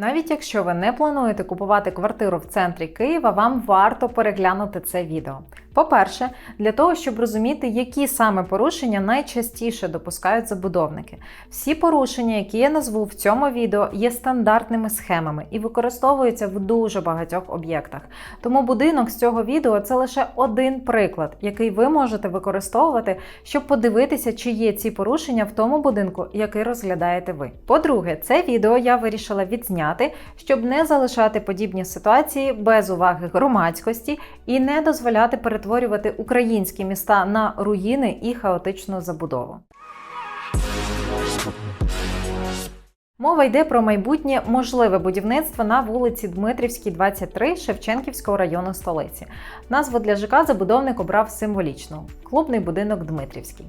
Навіть якщо ви не плануєте купувати квартиру в центрі Києва, вам варто переглянути це відео. По-перше, для того, щоб розуміти, які саме порушення найчастіше допускають забудовники. Всі порушення, які я назву в цьому відео, є стандартними схемами і використовуються в дуже багатьох об'єктах. Тому будинок з цього відео це лише один приклад, який ви можете використовувати, щоб подивитися, чи є ці порушення в тому будинку, який розглядаєте ви. По-друге, це відео я вирішила відзняти, щоб не залишати подібні ситуації без уваги громадськості і не дозволяти перетворювати українські міста на руїни і хаотичну забудову. Мова йде про майбутнє можливе будівництво на вулиці Дмитрівській, 23 Шевченківського району столиці. Назву для ЖК забудовник обрав символічно клубний будинок Дмитрівський.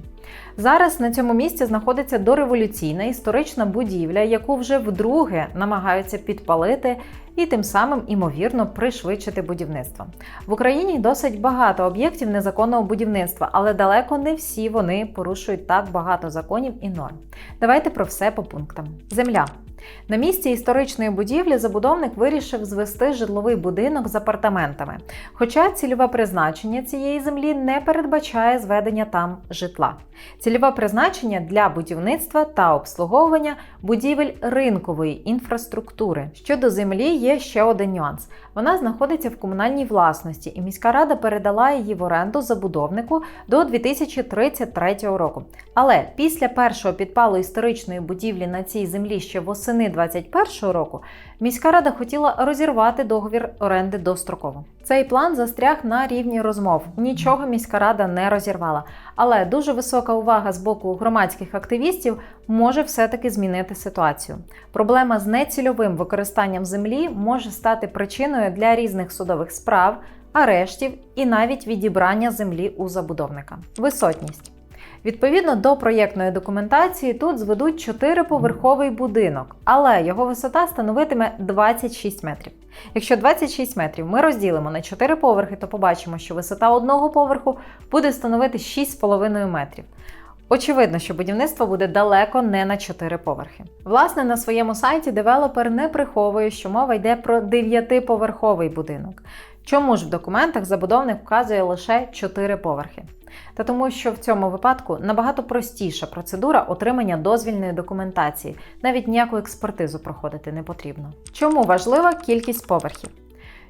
Зараз на цьому місці знаходиться дореволюційна історична будівля, яку вже вдруге намагаються підпалити і тим самим імовірно пришвидшити будівництво. В Україні досить багато об'єктів незаконного будівництва, але далеко не всі вони порушують так багато законів і норм. Давайте про все по пунктам. Земля. На місці історичної будівлі забудовник вирішив звести житловий будинок з апартаментами. Хоча цільове призначення цієї землі не передбачає зведення там житла. Цільове призначення для будівництва та обслуговування будівель ринкової інфраструктури. Щодо землі є ще один нюанс. Вона знаходиться в комунальній власності, і міська рада передала її в оренду забудовнику до 2033 року. Але після першого підпалу історичної будівлі на цій землі ще восени 2021 року міська рада хотіла розірвати договір оренди достроково. Цей план застряг на рівні розмов. Нічого міська рада не розірвала. Але дуже висока увага з боку громадських активістів може все-таки змінити ситуацію. Проблема з нецільовим використанням землі може стати причиною для різних судових справ, арештів і навіть відібрання землі у забудовника. Висотність. Відповідно до проєктної документації, тут зведуть 4-поверховий будинок, але його висота становитиме 26 метрів. Якщо 26 метрів ми розділимо на 4 поверхи, то побачимо, що висота одного поверху буде становити 6,5 метрів. Очевидно, що будівництво буде далеко не на 4 поверхи. Власне, на своєму сайті девелопер не приховує, що мова йде про 9-поверховий будинок. Чому ж в документах забудовник вказує лише 4 поверхи? Та тому, що в цьому випадку набагато простіша процедура отримання дозвільної документації, навіть ніяку експертизу проходити не потрібно. Чому важлива кількість поверхів?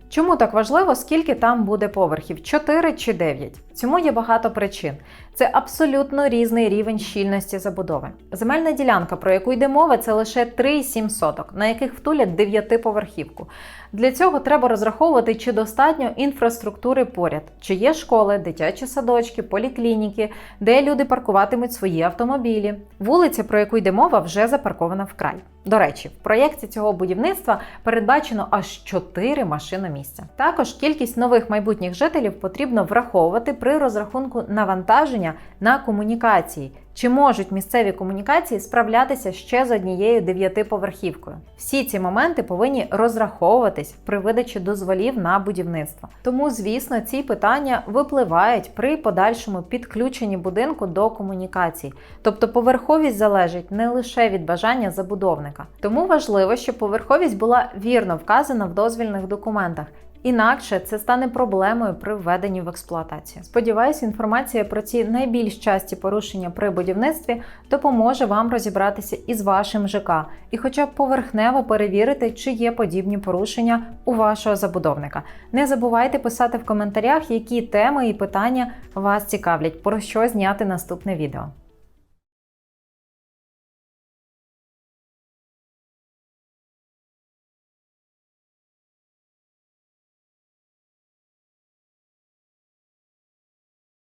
Чому так важливо, скільки там буде поверхів? 4 чи 9? Цьому є багато причин. Це абсолютно різний рівень щільності забудови. Земельна ділянка, про яку йде мова, це лише 3,7 соток, на яких втулять 9-поверхівку. Для цього треба розраховувати, чи достатньо інфраструктури поряд, чи є школи, дитячі садочки, поліклініки, де люди паркуватимуть свої автомобілі. Вулиця, про яку йде мова, вже запаркована вкрай. До речі, в проєкті цього будівництва передбачено аж 4 машиномісця. Також кількість нових майбутніх жителів потрібно враховувати при розрахунку навантаження на комунікації. Чи можуть місцеві комунікації справлятися ще з однією дев'ятиповерхівкою? Всі ці моменти повинні розраховуватись при видачі дозволів на будівництво. Тому, звісно, ці питання випливають при подальшому підключенні будинку до комунікацій. Тобто поверховість залежить не лише від бажання забудовника. Тому важливо, щоб поверховість була вірно вказана в дозвільних документах. Інакше це стане проблемою при введенні в експлуатацію. Сподіваюсь, інформація про ці найбільш часті порушення при будівництві допоможе вам розібратися із вашим ЖК і, хоча б поверхнево перевірити, чи є подібні порушення у вашого забудовника. Не забувайте писати в коментарях, які теми і питання вас цікавлять, про що зняти наступне відео.